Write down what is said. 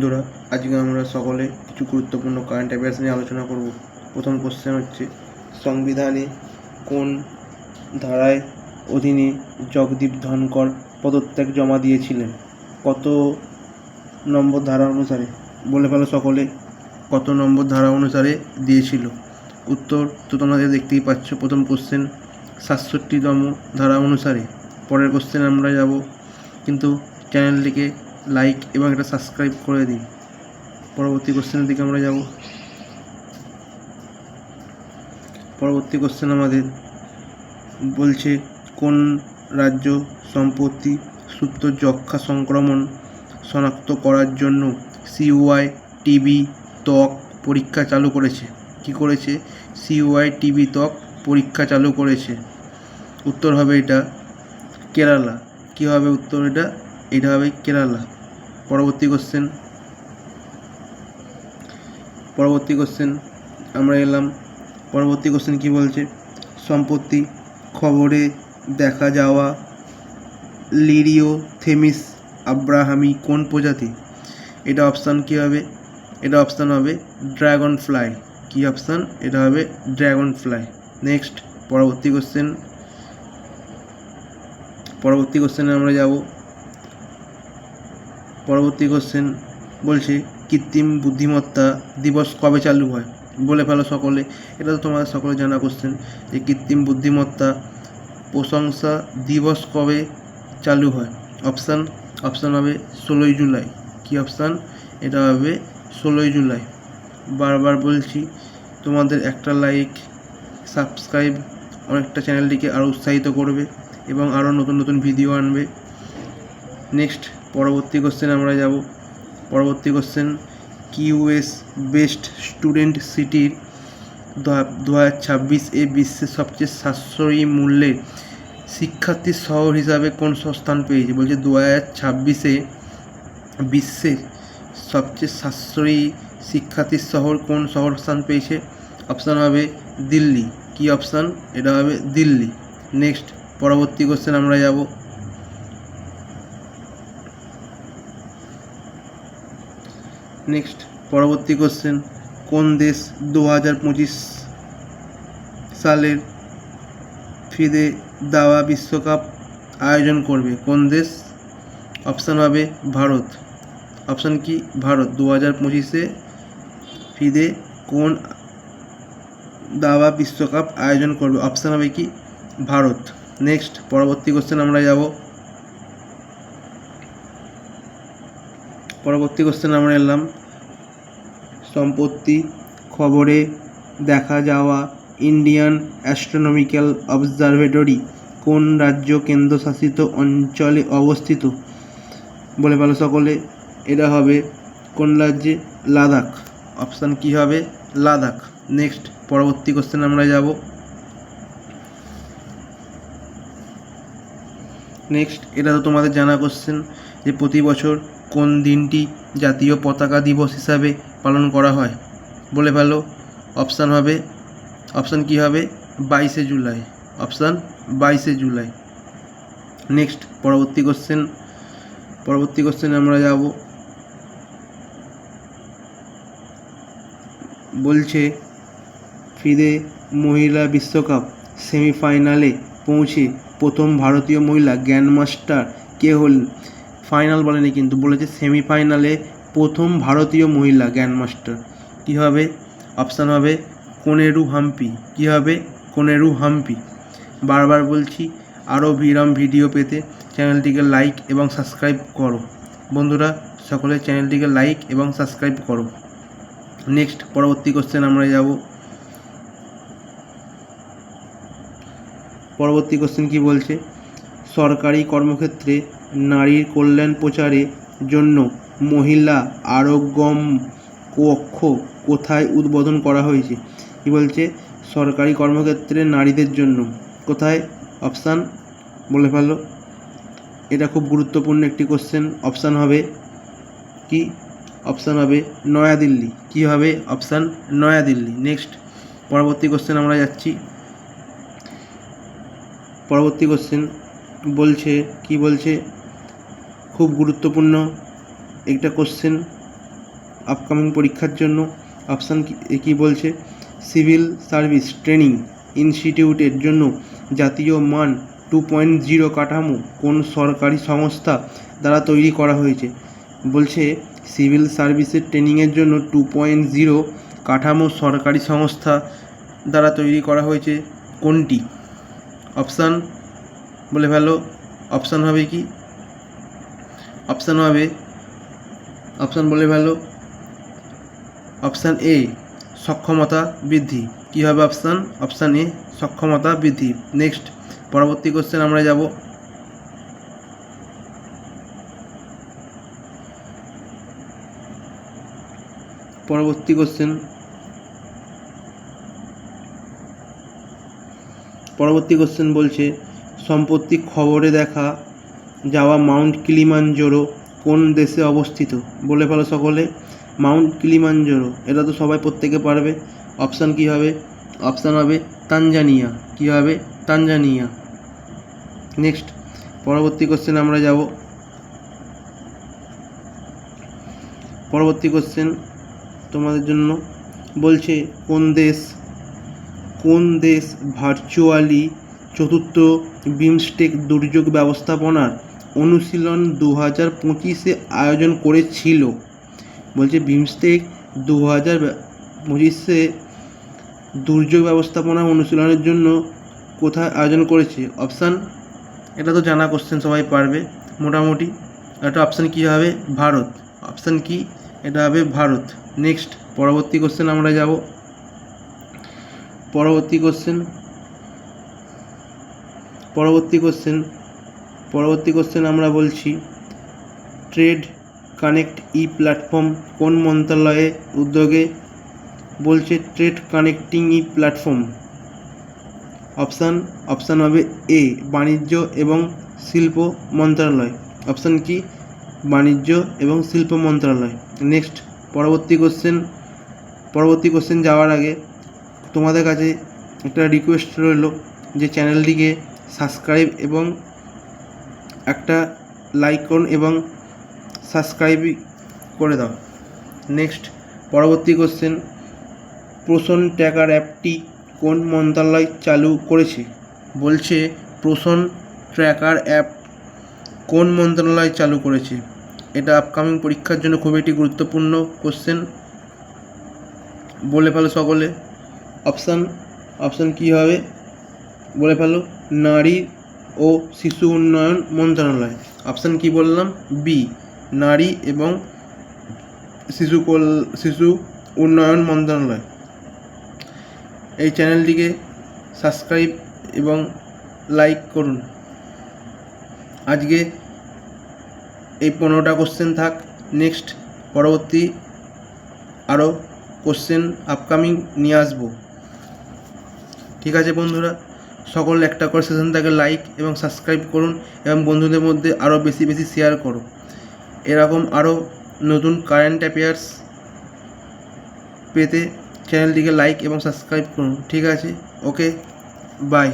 বন্ধুরা, আজকে আমরা সকলে কিছু গুরুত্বপূর্ণ কারেন্ট অ্যাফেয়ার্স নিয়ে আলোচনা করব। প্রথম কোশ্চেন হচ্ছে, সংবিধানে কোন ধারায় অধীনে জগদীপ ধনকর পদত্যাগ জমা দিয়েছিলেন? কত নম্বর ধারা অনুসারে? বলে ফেলো সকলে, কত নম্বর ধারা অনুসারে দিয়েছিল? উত্তর তো তোমাদের দেখতেই পাচ্ছ, প্রথম কোশ্চেন সাতষট্টিতম ধারা অনুসারে। পরের কোশ্চেন আমরা যাব, কিন্তু চ্যানেলটিকে লাইক এবং একটা সাবস্ক্রাইব করে দিন। পরবর্তী কোশ্চেনের দিকে আমরা যাব। পরবর্তী কোশ্চেন আমাদের বলছে, কোন রাজ্য সম্পত্তি সুপ্ত যক্ষা সংক্রমণ শনাক্ত করার জন্য সিওয়াই টিবি ত্বক পরীক্ষা চালু করেছে? কি করেছে? সিওয়াই টিবি ত্বক পরীক্ষা চালু করেছে। উত্তর হবে এটা কেরালা। কী হবে উত্তর এটা? এটা হবে কেরালা। পরবর্তী কোশ্চেন পরবর্তী কোশ্চেন আমরা এলাম। পরবর্তী কোশ্চেন কি বলছে? সম্পত্তি, খবরে দেখা যাওয়া লিরিও থেমিস আব্রাহামি কোন প্রজাতি? এটা অপশান কী হবে? এটা অপশান হবে ড্রাগন ফ্লাই কী অপশান এটা হবে ড্রাগন ফ্লাই নেক্সট পরবর্তী কোশ্চেন পরবর্তী কোশ্চেনে আমরা যাব। পরবর্তী কোশ্চেন বলছে, কৃত্রিম বুদ্ধিমত্তা দিবস কবে চালু হয়? বলে ফেলো সকলে। এটা তো তোমাদের সকলে জানা কোশ্চেন যে কৃত্রিম বুদ্ধিমত্তা প্রশংসা দিবস কবে চালু হয়? অপশান অপশান হবে ষোলোই জুলাই। কি অপশান এটা হবে ষোলোই জুলাই। বারবার বলছি, তোমাদের একটা লাইক সাবস্ক্রাইব অনেকটা চ্যানেলটিকে আরও উৎসাহিত করবে এবং আরও নতুন নতুন ভিডিও আনবে। নেক্সট পরবর্তী কোশ্চেন আমরা যাব। পরবর্তী কোশ্চেন কিউএস বেস্ট স্টুডেন্ট সিটির দু হাজার ছাব্বিশ এ বিশ্বের সবচেয়ে সাশ্রয়ী মূল্যে শিক্ষার্থীর শহর হিসাবে কোন স্থান পেয়েছে? বলছে দু হাজার ছাব্বিশে বিশ্বের সবচেয়ে সাশ্রয়ী শিক্ষার্থীর শহর কোন শহর স্থান পেয়েছে? অপশান হবে দিল্লি। কি অপশান এটা হবে দিল্লি। নেক্সট পরবর্তী কোশ্চেন আমরা যাব। নেক্সট পরবর্তী কোশ্চেন কোন দেশ দু হাজার পঁচিশ সালের ফিদে দাওয়া বিশ্বকাপ আয়োজন করবে? কোন দেশ? অপশান হবে ভারত। অপশান কি? ভারত। দু হাজার পঁচিশে ফিদে কোন দাবা বিশ্বকাপ আয়োজন করবে? অপশান হবে কি? ভারত। নেক্সট পরবর্তী কোশ্চেন আমরা যাব। পরবর্তী কোশ্চেন আমরা এলাম। সম্পত্তি, খবরে দেখা যাওয়া ইন্ডিয়ান অ্যাস্ট্রোনমিক্যাল অবজারভেটরি কোন রাজ্য কেন্দ্রশাসিত অঞ্চলে অবস্থিত? বলে ভালো সকলে, এটা হবে কোন রাজ্যে? লাদাখ। অপশান কি হবে? লাদাখ। নেক্সট পরবর্তী কোশ্চেন আমরা যাব। নেক্সট এটা তো তোমাদের জানা কোশ্চেন যে প্রতি বছর কোন দিনটি জাতীয় পতাকা দিবস হিসাবে পালন করা হয়? বলে ফেলো। অপশান হবে, অপশান কি হবে? বাইশে জুলাই। অপশান, বাইশে জুলাই। নেক্সট, পরবর্তী কোশ্চেন পরবর্তী কোশ্চেনে আমরা যাব। বলছে, ফিদে মহিলা বিশ্বকাপ সেমিফাইনালে পৌঁছে প্রথম ভারতীয় মহিলা গ্র্যান্ডমাস্টার কে হল ফাইনাল বলেনি কিন্তু বলেছে সেমিফাইনালে প্রথম ভারতীয় মহিলা গ্র্যান্ডমাস্টার। কী হবে? অপশান হবে কোনেরু হাম্পি। কী হবে? কোনেরু হাম্পি। বারবার বলছি, আরও বিরাম ভিডিও পেতে চ্যানেলটিকে লাইক এবং সাবস্ক্রাইব করো। বন্ধুরা, সকলে চ্যানেলটিকে লাইক এবং সাবস্ক্রাইব করো। নেক্সট পরবর্তী কোশ্চেন আমরা যাব। পরবর্তী কোশ্চেন কি বলছে? সরকারি কর্মক্ষেত্রে নারীর কল্যাণ প্রচারের জন্য মহিলা আরোগ্যম কক্ষ কোথায় উদ্বোধন করা হয়েছে? কি বলছে, সরকারি কর্মক্ষেত্রে নারীদের জন্য। কোথায়? অপশান? বলে ফেলো। এটা খুব গুরুত্বপূর্ণ একটি কোশ্চেন অপশান হবে কি? অপশান হবে নয়াদিল্লি। কি হবে? অপশান, নয়াদিল্লি। নেক্সট পরবর্তী কোশ্চেন আমরা যাচ্ছি। পরবর্তী কোশ্চেন বলছে, কি বলছে? খুব গুরুত্বপূর্ণ একটা কোশ্চেন আপকামিং পরীক্ষার জন্য। অপশান কি বলছে? সিভিল সার্ভিস ট্রেনিং ইনস্টিটিউটের জন্য জাতীয় মান টু পয়েন্ট জিরো কাঠামো কোন সরকারি সংস্থা দ্বারা তৈরি করা হয়েছে? বলছে সিভিল সার্ভিসের ট্রেনিংয়ের জন্য টু পয়েন্ট জিরো কাঠামো সরকারি সংস্থা দ্বারা তৈরি করা হয়েছে। কোনটি? অপশান বলে ফেলো। অপশান হবে কি? অপশান হবে। অপশান বলে ফেলো। অপশান এ সক্ষমতা বৃদ্ধি। কী হবে অপশান অপশান এ সক্ষমতা বৃদ্ধি। নেক্সট পরবর্তী কোশ্চেন আমরা যাব। পরবর্তী কোশ্চেন পরবর্তী কোশ্চেন বলছে সম্প্রতি খবরে দেখা যাওয়া মাউন্ট কিলিমানজোরো কোন দেশে অবস্থিত? বলে ফেলো সকলে। মাউন্ট কিলিমানজোরো এটা তো সবাই প্রত্যেকে পারবে। অপশান কী হবে? অপশান হবে তানজানিয়া। কী হবে? তানজানিয়া। নেক্সট, পরবর্তী কোশ্চেন আমরা যাব। পরবর্তী কোশ্চেন তোমাদের জন্য। বলছে, কোন দেশ? কোন দেশ ভার্চুয়ালি চতুর্থ বিমস্টেক দুর্যোগ ব্যবস্থাপনার অনুশীলন দু হাজার পঁচিশে আয়োজন করেছিল। বলছে বিমস্টেক দু হাজার পঁচিশে দুর্যোগ ব্যবস্থাপনা অনুশীলনের জন্য কোথায় আয়োজন করেছে? অপশান? এটা তো জানা কোশ্চেন সবাই পারবে। মোটামুটি। এটা অপশান কী হবে? ভারত। অপশান কি? এটা হবে ভারত। নেক্সট পরবর্তী কোশ্চেন আমরা যাব। পরবর্তী কোশ্চেন পরবর্তী কোশ্চেন পরবর্তী কোশ্চেন আমরা বলছি ট্রেড কানেক্ট ই প্ল্যাটফর্ম কোন মন্ত্রণালয়ের উদ্যোগে বলছে trade connecting e platform option option হবে এ বাণিজ্য এবং শিল্প মন্ত্রণালয়। অপশান কি? বাণিজ্য এবং শিল্প মন্ত্রণালয়। নেক্সট পরবর্তী কোশ্চেন পরবর্তী কোশ্চেন যাওয়ার আগে তোমাদের কাছে একটা রিকোয়েস্ট রইল যে চ্যানেলটিকে সাবস্ক্রাইব এবং একটা লাইক করুন এবং সাবস্ক্রাইব করে দাও। নেক্সট পরবর্তী কোশ্চেন পোষণ ট্র্যাকার অ্যাপটি কোন মন্ত্রণালয় চালু করেছে? বলছে পোষণ ট্র্যাকার অ্যাপ কোন মন্ত্রণালয় চালু করেছে? এটা আপকামিং পরীক্ষার জন্য খুব একটি গুরুত্বপূর্ণ কোশ্চেন বলে ফেলো সকলে। অপশান অপশান কী হবে? বলে ফেলো, নারী ও শিশু উন্নয়ন মন্ত্রণালয়। অপশান কি বললাম? বি নারী এবং শিশু কল, শিশু উন্নয়ন মন্ত্রণালয়। এই চ্যানেলটিকে সাবস্ক্রাইব এবং লাইক করুন। আজকে এই পনেরোটা কোশ্চেন থাক। নেক্সট পরবর্তী আরও কোশ্চেন আপকামিং নিয়ে আসব। ঠিক আছে বন্ধুরা? সকল একটা করে সেশন থাকে লাইক এবং সাবস্ক্রাইব করুন এবং বন্ধুদের মধ্যে আরও বেশি বেশি শেয়ার করুন এরকম আরও নতুন কারেন্ট অ্যাফেয়ার্স পেতে চ্যানেলটিকে লাইক এবং সাবস্ক্রাইব করুন। ঠিক আছে? Okay bye